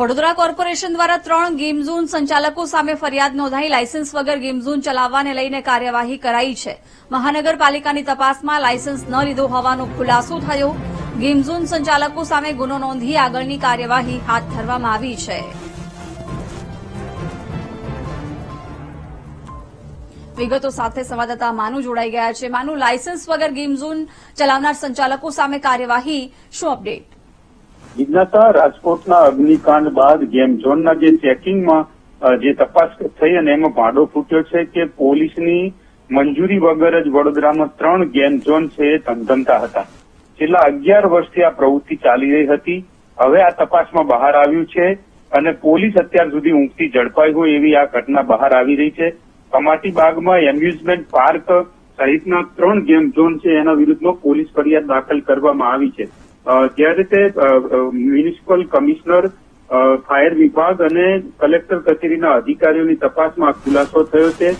Vadodara corporation દ્વારા ત્રણ game સંચાલકો સામે ફરિયાદ નોંધાઈ. લાયસન્સ વગર ગેમ ચલાવવાને લઈને કાર્યવાહી કરાઈ છે. મહાનગરપાલિકાની તપાસમાં લાયસન્સ ન લીધો હોવાનો ખુલાસો થયો. ગેમ સંચાલકો સામે ગુનો નોંધી આગળની કાર્યવાહી હાથ ધરવામાં આવી છે. વિગતો સાથે સંવાદદાતા માનુ જોડાઈ ગયા છે. માનુ, લાયસન્સ વગર ગેમ ચલાવનાર સંચાલકો સામે કાર્યવાહી શું અપડેટ? જિજ્ઞાસા રાજકોટના અગ્નિકાંડ બાદ ગેમ ઝોનના જે ચેકિંગમાં જે તપાસ થઈ અને એમાં ભાંડો ફૂટ્યો છે કે પોલીસની મંજૂરી વગર જ વડોદરામાં ત્રણ ગેમ ઝોન છે એ ધમધમતા હતા. છેલ્લા અગિયાર વર્ષથી આ પ્રવૃત્તિ ચાલી રહી હતી. હવે આ તપાસમાં બહાર આવ્યું છે અને પોલીસ અત્યાર સુધી ઊંઘતી ઝડપાઈ હોય એવી આ ઘટના બહાર આવી રહી છે. કમાટી બાગમાં એમ્યુઝમેન્ટ પાર્ક સહિતના ત્રણ ગેમ ઝોન છે એના વિરુદ્ધમાં પોલીસ ફરિયાદ દાખલ કરવામાં આવી છે. અ, જ્યારે તે અ, અ, મ્યુનિસિપલ કમિશનર ફાયર વિભાગ અને કલેક્ટર કચેરીના અધિકારીઓની તપાસમાં ખુલાસો થયો છે.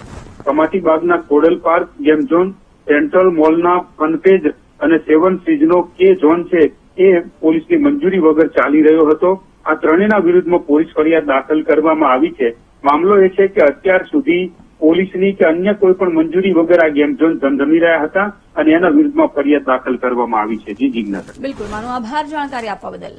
કમાટીબાગના કોડલ પાર્ક ગેમ ઝોન સેન્ટ્રલ મોલના ફનપેજ અને સેવન સીઝનો કે ઝોન છે એ પોલીસની મંજૂરી વગર ચાલી રહ્યો હતો. આ ત્રણેયના વિરુદ્ધમાં પોલીસ ફરિયાદ દાખલ કરવામાં આવી છે. મામલો એ છે કે અત્યાર સુધી પોલીસની કે અન્ય કોઈ પણ મંજૂરી વગર આ ગેમ ઝોન ધમધમી રહ્યા હતા અને એના વિરુદ્ધમાં ફરિયાદ દાખલ કરવામાં આવી છે. જી જિજ્ઞાસા. બિલકુલ, મારો આભાર જાણકારી આપવા બદલ.